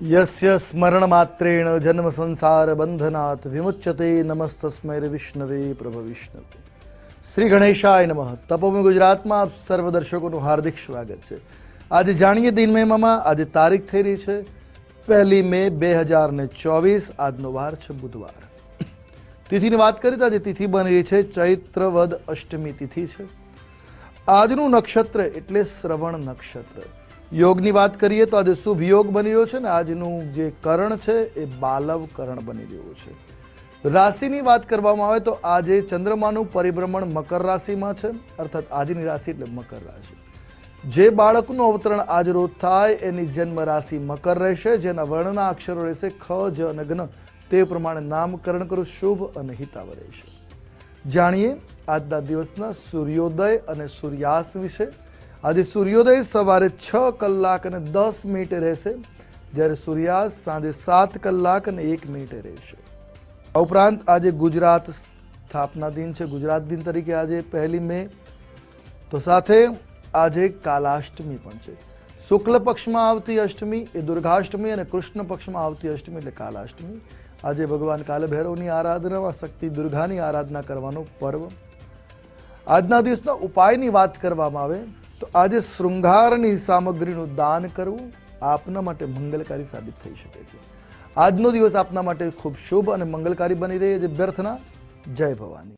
યસ્ય સ્મરણ માત્રેણ જન્મ સંસાર બંધનાથ વિમુચ્યતે નમસ્તસ્મૈર વિષ્ણવે પ્રભ વિષ્ણવે શ્રી ગણેશાય નમઃ તપોમી ગુજરાતમાં આપ સર્વ દર્શકોનું હાર્દિક સ્વાગત છે આજે જાણીએ દિન મહિમામાં આજે તારીખ થઈ રહી છે પહેલી મે બે હજાર ને ચોવીસ આજનો વાર છે બુધવાર તિથિની વાત કરીએ તો આજે તિથિ બની રહી છે ચૈત્રવદ અષ્ટમી તિથિ છે આજનું નક્ષત્ર એટલે શ્રવણ નક્ષત્ર યોગની વાત કરીએ તો આજે શુભ યોગ બની રહ્યો છે ને આજનું જે કરણ છે એ બાલવ કરણ બની રહ્યું છે. રાશિની વાત કરવામાં આવે તો આજે ચંદ્રમાનું પરિભ્રમણ મકર રાશિમાં છે, અર્થાત આજની રાશિ એટલે મકર રાશિ. જે બાળકનું અવતરણ આજ રોજ થાય એની જન્મ રાશિ મકર રહેશે, જેના વર્ણના અક્ષરો રહેશે ખ, જ અને જ્ઞ તે પ્રમાણે નામકરણ કરું, શુભ અને હિતાવ રહેશે. જાણીએ આજના દિવસના સૂર્યોદય અને સૂર્યાસ્ત વિશે. આજે સૂર્યોદય સવારે છ કલાક અને દસ મિનિટે રહેશે. જ્યારે સૂર્યાસ્ત સાંજે સાત કલાક અને એક મિનિટે રહેશે. આ ઉપરાંત આજે ગુજરાત સ્થાપના દિન છે. ગુજરાત દિન તરીકે આજે પહેલી મે. તો સાથે આજે કાલાષ્ટમી પણ છે. શુક્લ પક્ષમાં આવતી અષ્ટમી, એ દુર્ગાષ્ટમી અને કૃષ્ણ પક્ષમાં આવતી અષ્ટમી એટલે કાલાષ્ટમી. આજે ભગવાન કાલભૈરવની આરાધના શક્તિ દુર્ગાની આરાધના કરવાનો પર્વ. આજના દિવસના ઉપાયની વાત કરવામાં આવે. તો આજે શૃંગારની સામગ્રીનું દાન કરવું આપના માટે મંગલકારી સાબિત થઈ શકે છે. આજનો દિવસ આપના માટે ખૂબ શુભ અને મંગલકારી બની રહી છે. વ્યર્થના, જય ભવાની.